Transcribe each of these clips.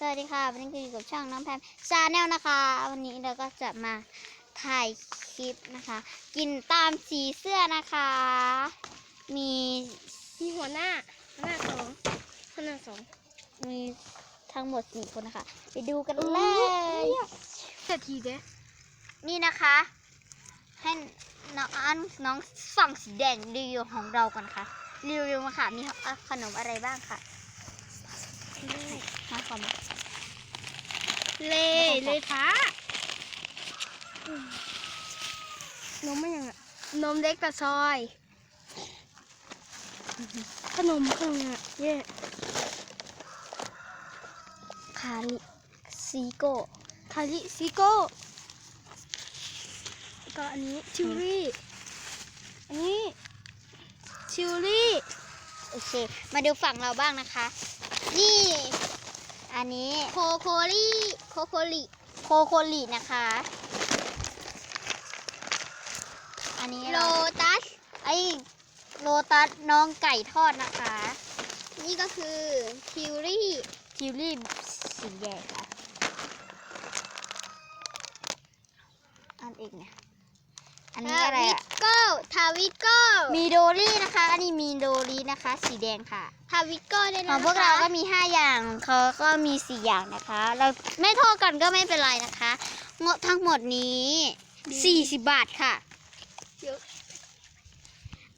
สวัสดีค่ะ วันนี้คืออยู่กับช่องน้องแพมชาแนลนะคะ วันนี้เราก็จะมาถ่ายคลิปนะคะ กินตามสีเสื้อนะคะ มีมีหัวหน้าหัวหน้าสองหัวหน้าสองมีทั้งหมดสี่คนนะคะ ไปดูกันเลยเศรษฐีเด้นี่นะคะ ให้น้องอันน้องฝั่งสีแดงรีวิวของเราก่อนค่ะรีวิวมาค่ะ มีขนมอะไรบ้างค่ะ มาขอมาเลเลฟ้านมไม่ยังอะนมเล็กกับซอยขนมขนมอะเย่คาริซีโก้คาริซิโก้แล้วก็อันนี้ชิวรี่อันนี้ชิวรี่โอเค มาดูฝั่งเราบ้างนะคะ นี่ อันนี้โคโคลีโคโคลีโคโคลีนะคะ อันนี้โลตัสไอโลตัสน้องไก่ทอดนะคะ นี่ก็คือคิวรี่คิวรี่สีแดงค่ะอันเอกเนี่ย อันนี้อะไรอะโก้ทาวิโก้มีโดรี่นะคะ อันนี้มีโดรี่นะคะ สีแดงค่ะ ทาวิโก้ด้วยขนะองพวกเราก็มี 5 อย่างเขาก็มี 4 อย่างนะคะ เราไม่เท่ากันก็ไม่เป็นไรนะคะงบทั้งหมดนี้ 40 บาทค่ะ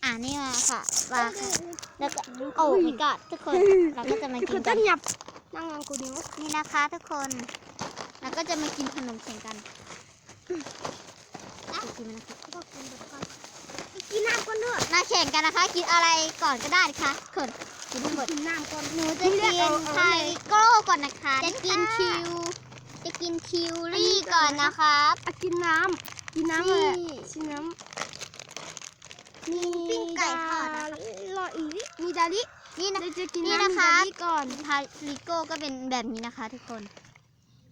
อ่านี่มาค่ะมาค่ะแล้วก็โอ้ไม่กอดทุกคนเราก็จะมากิคืนอกัต้นนหยับนั่งงานกูนิ้วนี่นะคะทุกคนแล้วก็จะมากินขนมแข่งกันอะกินไหมนะคะ ก็กินแบบกันกินน้ำก่อนด้วย มาแข่งกันนะคะ กินอะไรก่อนก็ได้นะคะทุกคนกินทั้งหมดกินน้ำก่อนหนูจะกินไทโก้ก่อนนะคะ จะกินคิว จะกินคิวรี่ก่อนนะครับอะกินน้ำกินน้ำเลยนี่กินน้ำมีปิ้งไก่ทอดดารออีกมีดาลินี่นะเราจะกินนี่น้ำนะคะดาลิก่อนทาริโก้ก็เป็นแบบนี้นะคะ ทุกคน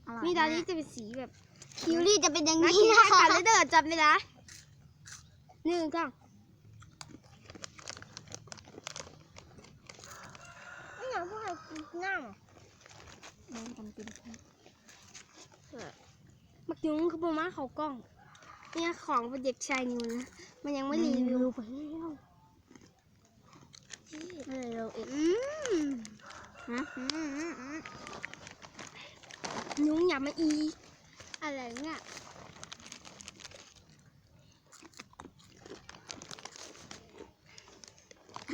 อร่อยมีดาลิกจะเป็นสีแบบคิวรี่จะเป็นอย่างน่านี้กินนะมากคะกันเลยเด้อจับเลยนะหนึ่งสองไม่อยาก พวกเรากินน้ำลองกันกินค่ะมักยุงคือประมาเขากล้อง เนี่ยของเป็นเด็กชายนิวนะมันยังไม่รีวิวไปแล้วเออเราเองอืมฮะยุงอย่ามาอี อะไรเนี่ย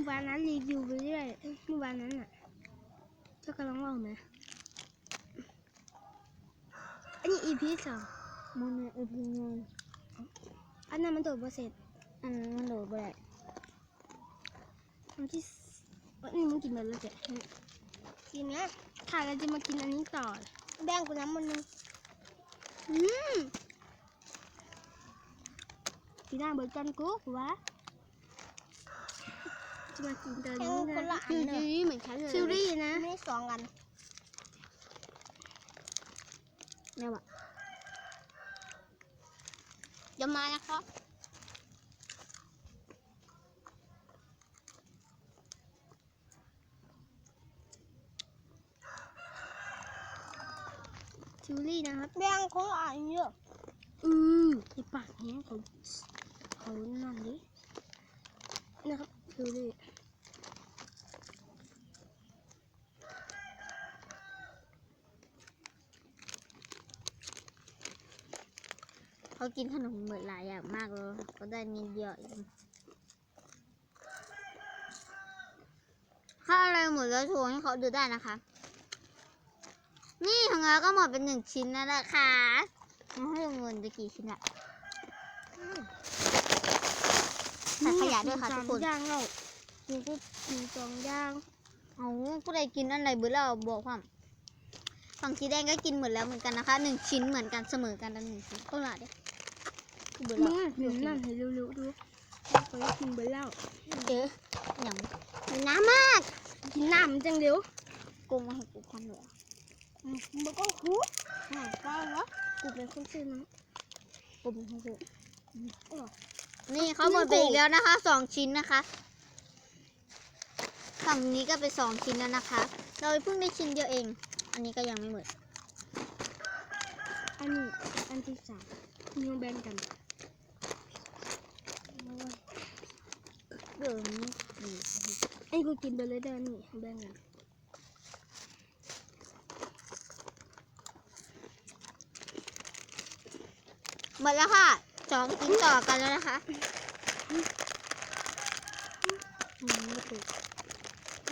วันนั้นรีวิวไปเรื่อยเมื่อวานนั้นอะ จ้ากำลังเล่าไหมอันนี้ EP สองมันเนี่ยเออพิงเงินอันนั้นมันตัวเปอร์เซ็นต์อันนั้นมันโดดไปได้อันที่สวันนี้มึงกินแบบแล้วจ้ะกินนะค่ะเราจะมากินอันนี้ต่อ แบ่งกูน้ำมันนึงอืมกินหน้าเบิร์กันกูกูวะ จะมากินตอนนี้นะคนละอันเลย เหมือนฉันเลยชิลลี่นะ ไม่สองกันเนี่ยวะเดี๋ยวมานะคะชิลลี่นะครับแบ่งคนละอันเยอะอือไอปากเนี้ยเขาเขานั่นดินะครับ ชิลลี่เขากินขนมเหมือนหลายอย่างมากเลย ก็ได้นิดเดียวเองถ้าอะไรหมดแล้วโชว์ให้เขาดูได้นะคะ นี่ของเราก็หมดเป็นหนึ่งชิ้นแล้วนะคะมาให้เงินจะกี่ชิ้นอะ ใส่ขยะด้วยค่ะทุกคนสามย่างเรานี่ก็มีสองย่างเอาผู้ใดกินอันไหนเบื่อแล้วบอกความฝั่งสีแดงก็กินหมดแล้วเหมือนกันนะคะหนึ่งชิ้นเหมือนกันเสมอกันแล้วหนึ่งชิ้นก็ละเด้เบื่อมึแล้วงเห็นนั่นให้เร็วๆดูไปกินไปแล้วเด้ออย่างน้ำมาก กินน้ำจังเร็วกูมาให้กูความเหลือมันก็หูใช่ก็แล้วกูเป็นคนซื้อน้กูเป็นคนซื้อำ นี่เขาหมดไปอีกแล้วนะคะสองชิ้นนะคะฝั่งนี้ก็เป็นสองชิ้นแล้วนะคะ เราเพิ่งได้ชิ้นเดียวเองออันนี้ก็ยังไม่หมด อันนี้อันที่สามมีแบ่งกันเดี๋ยวนี้นี่ไอ้กูกินไปเลยเด้อนี่แบ่งกันหมดแล้วค่ะ สองชิ้นต่อกันแล้วนะคะอืมไม่ถูก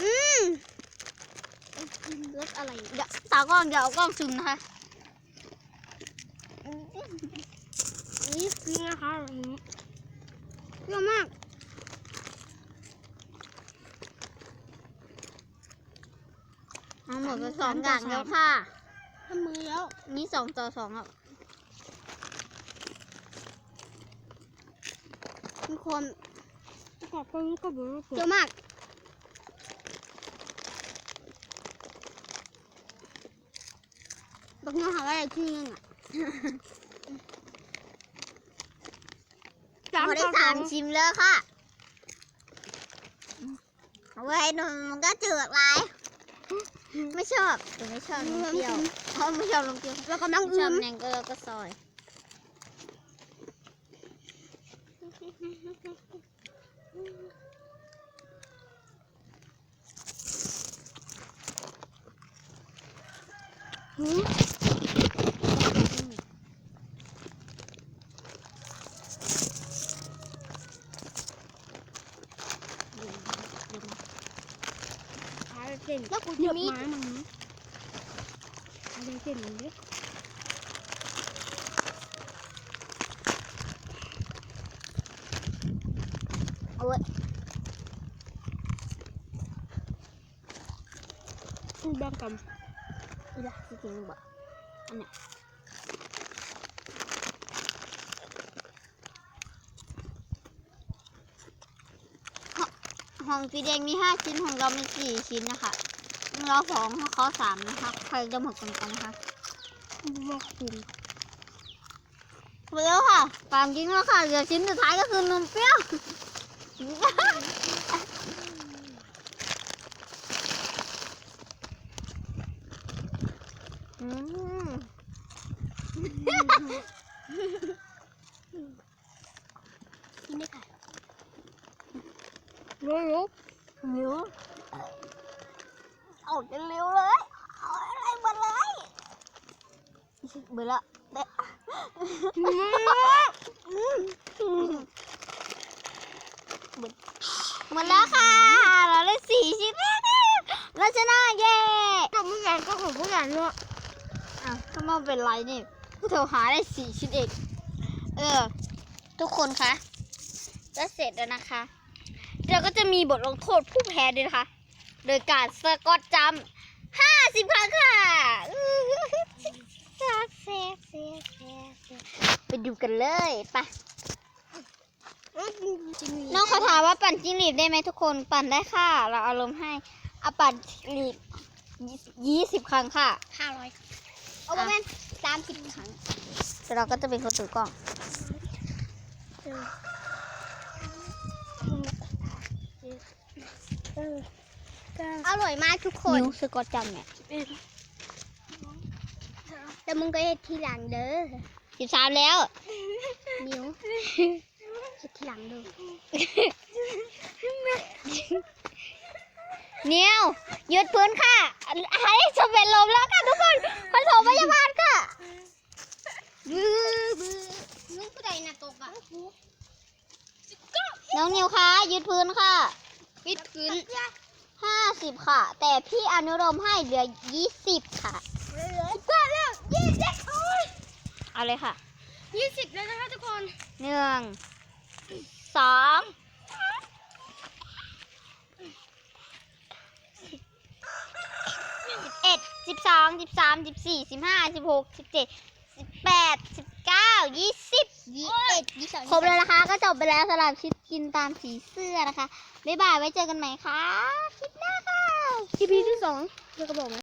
อืมกินรสอะไรเดี๋ยวตากล้องเดี๋ยวเอากล้องซูมนะคะนี่คือนะคะอันนี้เปรี้ยวมากเอาหมดไปสองอย่างแล้วค่ะทำมือแล้วนี่สองต่อสองอะ มีความขอบคุณก็บอกว่าเปรี้ยวมากบักน้องหาอะไรที่นึงอะสามพอได้ต่อสสาอมงชิมแล้วค่ะเอาไว้หนูมันก็จืดไรไม่ชอบหนูไม่ชอบนมเปรี้ยวเขาไม่ชอบนมเปรี้ยวแล้วกำลังไม่ชอือบมแมงก็แล้วก็ซอย หืมขาย เส้นแล้วกูเยจะอะมีไม้มันนี้ขายเส้นนดิเอาไว้คือแบ่งกัน อีละที่จริงบอกอันเนี้ยห้องสีแดงมีห้าชิ้นของเรามีสี่ชิ้นนะคะเราสองเขาสามนะคะใครจะหมดกันกันนะคะไมาคุมหมดแล้วค่ะตามจริงแล้วค่ะเหลือชิ้นสุดท้ายก็คือนมเปรี้ยว อืม กินได้ค่ะรู้รู้เร็วเอาจะเร็วเลยเอาอะไรมาเลยเบื่อละเด็หมดแล้วค่ะ เราได้สี่ชิ้นแล้วเราชนะเย้ก็ไม่ใหญ่ก็ของพวกใหญ่เนาะ อ้าวก็ไม่เป็นไรนี่พวกเธอหาได้สี่ชิ้นเองเออ ทุกคนคะจะเสร็จแล้วนะคะเดี๋ยวก็จะมีบทลงโทษผู้แพ้ด้วยนะคะ โดยการสะกอตจำห้าสิบครั้งค่ะไปดูกันเลยไปน้องเขาถามว่าปั่นจิ้งหรีดได้ไหมทุกคนปั่นได้ค่ะ เราอาลมณ์ให้เอาปั่นจิ้งหรีดยี่สิบครั้งค่ะห้าร้อย ประมาณสามสิบครั้งแต่เราก็จะเป็นคนถือกล้องเออเก้าอร่อยมากทุกคนนิ้วสะกอตจำเนี่ยแต่มึงก็เฮ็ดทีหลังเด้อสิบสามแล้ว นิ้วเฮ็ดทีหลังเด้อเนียวหยุดพื้นค่ะให้จะเป็นลมแล้วค่ะทุกคนผสมพยาบาลค่ะบื้อบื้อมึงผู้ใดน่ะตกอะน้องนิวคะยืดพื้นค่ะปิดพื้นห้าสิบค่ะ แต่พี่อนุโลมให้เหลือยี่สิบค่ะก็แล้วยี่สิบโอ้ยเอาเลยค่ะยี่สิบแล้วนะคะทุกคนหนึ่งสอง สิบเอ็ดสิบสองสิบสามสิบสี่สิบห้าสิบหกสิบเจ็ดสิบแปดสิบเก้ายี่สิบยี่สิบเอ็ดยี่สิบสองครบแล้วนะคะ ก็จบไปแล้วสำหรับชิดกินตามสีเสื้อนะคะ บ๊ายบายไว้เจอกันใหม่ค่ะ คลิปหน้าค่ะทีพีที่สองเธอก็บอกไหม